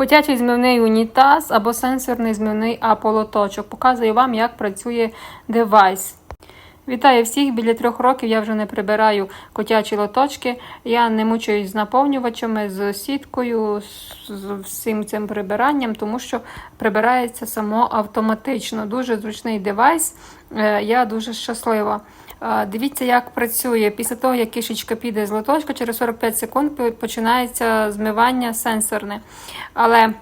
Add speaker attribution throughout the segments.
Speaker 1: Котячий змивний унітаз або сенсорний змивний аполоточок. Показую вам, як працює девайс. Вітаю всіх! Біля трьох років я вже не прибираю котячі лоточки. Я не мучуюсь з наповнювачами, з сіткою, з всім цим прибиранням, тому що прибирається само автоматично. Дуже зручний девайс. Е, Я дуже щаслива. Дивіться, як працює. Після того, як кишечка піде з лоточка, через 45 секунд починається змивання сенсорне. Але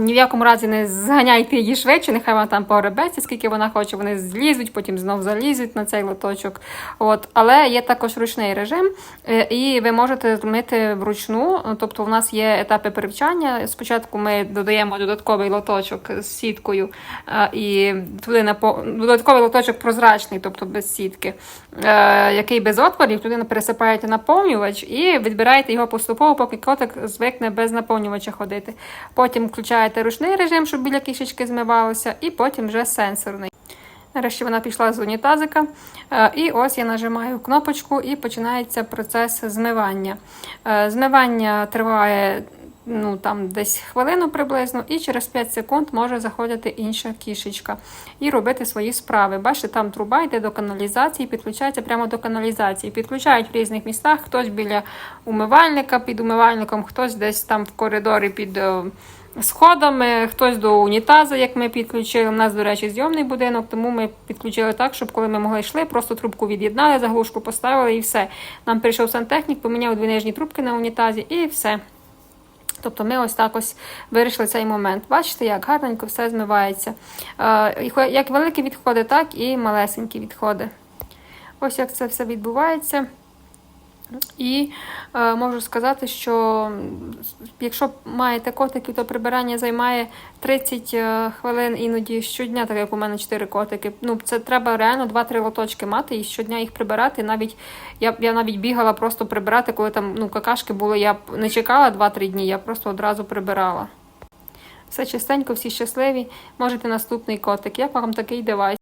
Speaker 1: ні в якому разі не зганяйте її швидше, нехай вона там погребеться, скільки вона хоче, вони злізуть, потім знов залізуть на цей лоточок. От. Але є також ручний режим, е, і ви можете змити вручну. Тобто, у нас є етапи привчання. Спочатку ми додаємо додатковий лоточок з сіткою, і туди напо... додатковий лоточок прозрачний, тобто без сітки, е, який без отворів, туди пересипаєте наповнювач і відбираєте його поступово, поки котик звикне без наповнювача ходити. Потім включаєте ручний режим, щоб біля кішечки змивалося, і потім вже сенсорний. Нарешті вона пішла з унітазика. Е, І ось я нажимаю кнопочку і починається процес змивання. Е, Змивання триває ну, там десь хвилину приблизно, і через 5 секунд може заходити інша кішечка і робити свої справи. Бачите, там труба йде до каналізації, підключається прямо до каналізації. Підключають в різних містах, хтось біля умивальника, під умивальником, хтось десь там в коридорі під. Сходами, хтось до унітазу, як ми підключили. У нас, до речі, зйомний будинок, тому ми підключили так, щоб коли ми могли йшли, просто трубку від'єднали, заглушку поставили і все. Нам прийшов сантехнік, поміняв дві нижні трубки на унітазі і все. Тобто ми ось так ось вирішили цей момент. Бачите, як гарненько все змивається. Е, Як великі відходи, так і малесенькі відходи. Ось як це все відбувається. І е, можу сказати, що якщо маєте котиків, то прибирання займає 30 е, хвилин іноді щодня, так як у мене 4 котики. Ну, це треба реально 2-3 лоточки мати і щодня їх прибирати. Навіть я, я навіть бігала просто прибирати, коли там ну, какашки були, я не чекала 2-3 дні, я просто одразу прибирала. Все чистенько, всі щасливі. Можете наступний котик. Як вам такий девайс?